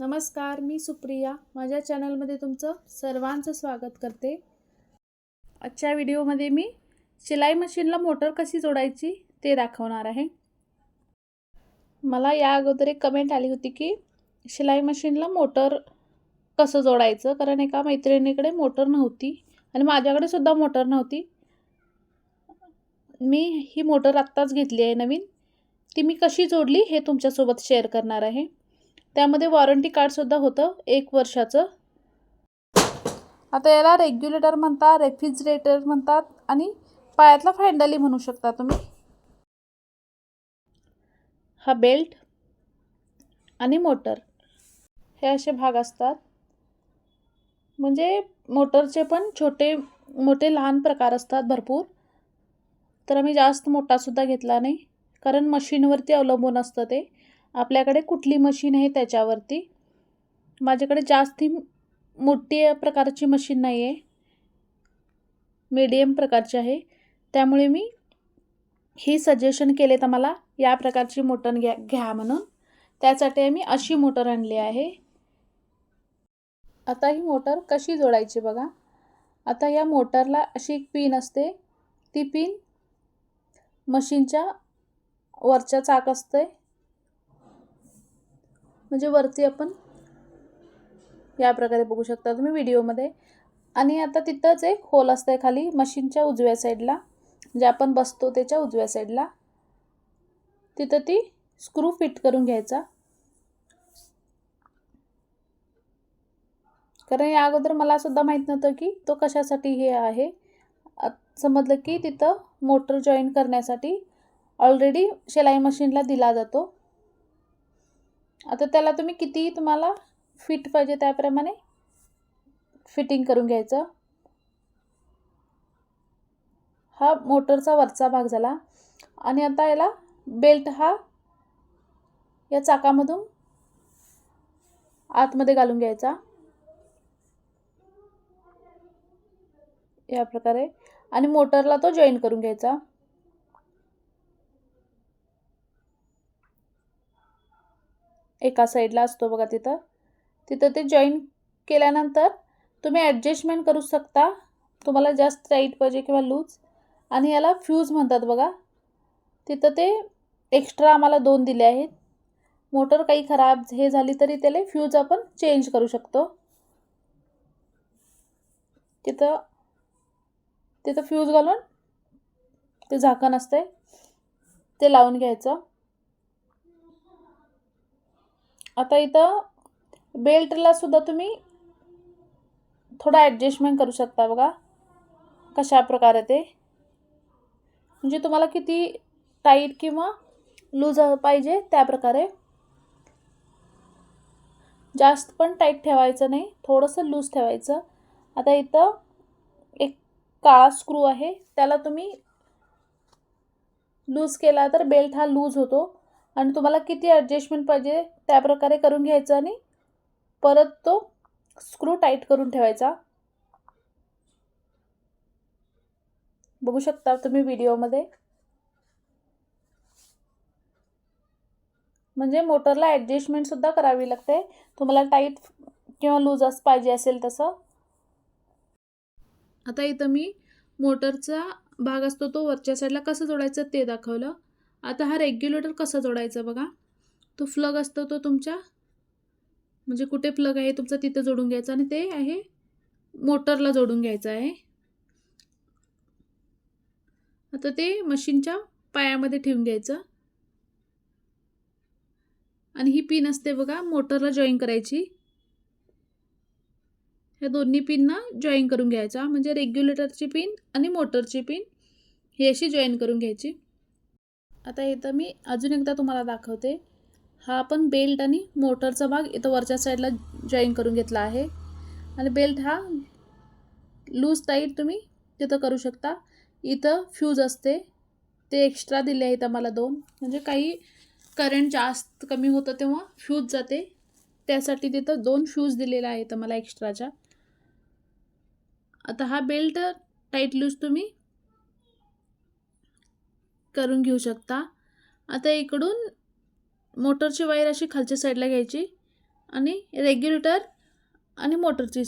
नमस्कार मी सुप्रिया. माझ्या चॅनलमध्ये तुमचं सर्वांचं स्वागत करते. आजच्या व्हिडिओमध्ये मी शिलाई मशीनला मोटर कशी जोडायची ते दाखवणार आहे. मला या अगोदर एक कमेंट आली होती की शिलाई मशीनला मोटर कसं जोडायचं? कारण एका मैत्रिणीकडे मोटर नव्हती आणि माझ्याकडे सुद्धा मोटर नव्हती. मी ही मोटर आत्ताच घेतली आहे नवीन. ती मी कशी जोडली हे तुमच्यासोबत शेअर करणार आहे. त्यामध्ये वॉरंटी कार्डसुद्धा होतं एक वर्षाचं. आता याला रेग्युलेटर म्हणतात रेफ्रिजरेटर म्हणतात आणि पायातला फॅन्डली म्हणू शकता तुम्ही. हा बेल्ट आणि मोटर हे असे भाग असतात. म्हणजे मोटरचे पण छोटे मोठे लहान प्रकार असतात भरपूर. तर आम्ही जास्त मोठासुद्धा घेतला नाही कारण मशीनवरती अवलंबून असतं ते. आपल्याकडे कुठली मशीन आहे त्याच्यावरती? माझ्याकडे जास्ती मोठी प्रकारची मशीन नाही आहे मीडियम प्रकारची आहे. त्यामुळे मी ही सजेशन केले तर मला या प्रकारची मोटर घ्या घ्या म्हणून. त्यासाठी मी अशी मोटर आणली आहे. आता ही मोटर कशी जोडायची बघा. आता या मोटरला अशी एक पिन असते. ती पिन मशीनच्या वरच्या चाक असते. म्हणजे वरती आपण या प्रकारे बघू शकता तुम्ही व्हिडिओमध्ये. आणि आता तिथंच एक होल असतं आहे खाली मशीनच्या उजव्या साईडला जे म्हणजे आपण बसतो त्याच्या उजव्या साईडला तिथं ती स्क्रू फिट करून घ्यायचा. कारण या अगोदर मला सुद्धा माहीत नव्हतं की तो कशासाठी हे आहे. समजलं की तिथं मोटर जॉईन करण्यासाठी ऑलरेडी शिलाई मशीनला दिला जातो. आता त्याला तुम्ही किती तुम्हाला फिट पाहिजे त्याप्रमाणे फिटिंग करून घ्यायचं. हा मोटरचा वरचा भाग झाला. आणि आता याला बेल्ट हा या चाकामधून आतमध्ये घालून घ्यायचा. या प्रकारे. आणि मोटरला तो जॉईन करून घ्यायचा. एका साईडला असतो बघा तिथं. तिथं ते जॉईन केल्यानंतर तुम्ही ॲडजस्टमेंट करू शकता. तुम्हाला जास्त टाईट पाहिजे किंवा लूज आणि याला फ्यूज म्हणतात बघा. तिथं ते एक्स्ट्रा आम्हाला दोन दिले आहेत. मोटर काही खराब हे झाली तरी त्याला फ्यूज आपण चेंज करू शकतो. तिथं तिथं फ्यूज घालून ते झाकण असते ते लावून घ्यायचं. आता इथं बेल्टला सुद्धा तुम्ही थोडा ॲडजस्टमेंट करू शकता बघा. कशा प्रकारे ते. म्हणजे तुम्हाला किती टाईट किंवा लूज पाहिजे त्या प्रकारे. जास्त पण टाईट ठेवायचं नाही. थोडंसं लूज ठेवायचं. आता इथं एक काळा स्क्रू आहे. त्याला तुम्ही लूज केला तर बेल्ट हा लूज होतो. आणि तुम्हाला किती ॲडजस्टमेंट पाहिजे त्या प्रकारे करून घ्यायचं आणि परत तो स्क्रू टाईट करून ठेवायचा. बघू शकता तुम्ही व्हिडिओमध्ये म्हणजे मोटरला ॲडजस्टमेंटसुद्धा करावी लागते. तुम्हाला टाईट किंवा लूज असं पाहिजे असेल तसं. आता इथं मी मोटरचा भाग असतो तो वरच्या साईडला कसं जोडायचं ते दाखवलं. आता हा रेग्युलेटर कसा जोडायचा बघा? तो फ्लग असतो तो तुमच्या? म्हणजे कुठे प्लग आहे तुमचा तिथं जोडून घ्यायचा आणि ते आहे मोटरला जोडून घ्यायचं आहे. आता ते मशीनच्या पायामध्ये ठेवून घ्यायचं. आणि ही पिन असते बघा मोटरला जॉईन करायची. ह्या दोन्ही पिनना जॉईन करून घ्यायचा. म्हणजे रेग्युलेटरची पिन आणि मोटरची पिन ही अशी जॉईन करून घ्यायची. आता इथं मी अजून एकदा तुम्हाला दाखवते. हा आपण बेल्ट आणि मोटरचा भाग इथं वरच्या साईडला जॉईन करून घेतला आहे. आणि बेल्ट हा लूज टाईट तुम्ही तिथं करू शकता. इथं फ्यूज असते. ते एक्स्ट्रा दिले आहेत आम्हाला दोन. म्हणजे काही करंट जास्त कमी होतं तेव्हा फ्यूज जाते. त्यासाठी तिथं दोन फ्यूज दिलेला आहेत आम्हाला एक्स्ट्राच्या आता हा बेल्ट टाईट लूज तुम्ही करून घेऊ शकता. आता इकडून मोटरची वायर अशी खालच्या साईडला घ्यायची आणि रेग्युलेटर आणि मोटरची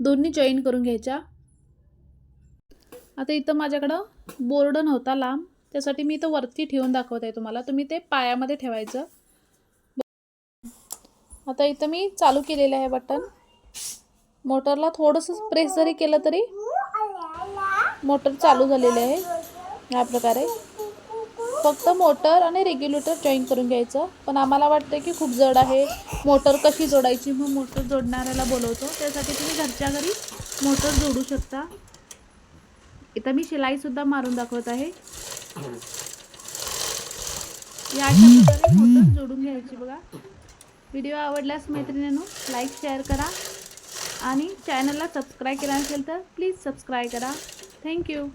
दोन्ही जॉईन करून घ्यायच्या. आता इथं माझ्याकडं बोर्ड नव्हता लांब त्यासाठी मी इथं वरती ठेवून दाखवत आहे तुम्हाला. तुम्ही ते पायामध्ये ठेवायचं. आता इथं मी चालू केलेलं आहे बटन मोटरला थोडंसं प्रेस जरी केलं तरी मोटर चालू झालेली आहे. ह्या प्रकारे. फक्त मोटर आणि रेग्युलेटर जॉईन करून घ्यायचं. पण आम्हाला वाटतं की खूप जड आहे. मोटर कशी जोडायची मग मोटर जोडणाऱ्याला बोलवतो. त्यासाठी तुम्ही घरच्या घरी मोटर जोडू शकता. इथं मी शिलाईसुद्धा मारून दाखवत आहे. या अशा प्रकारे मोटर जोडून घ्यायची बघा. व्हिडिओ आवडल्यास मैत्रिणींनो लाईक शेअर करा. आणि चॅनलला सबस्क्राईब केला नसेल तर प्लीज सबस्क्राईब करा. थँक्यू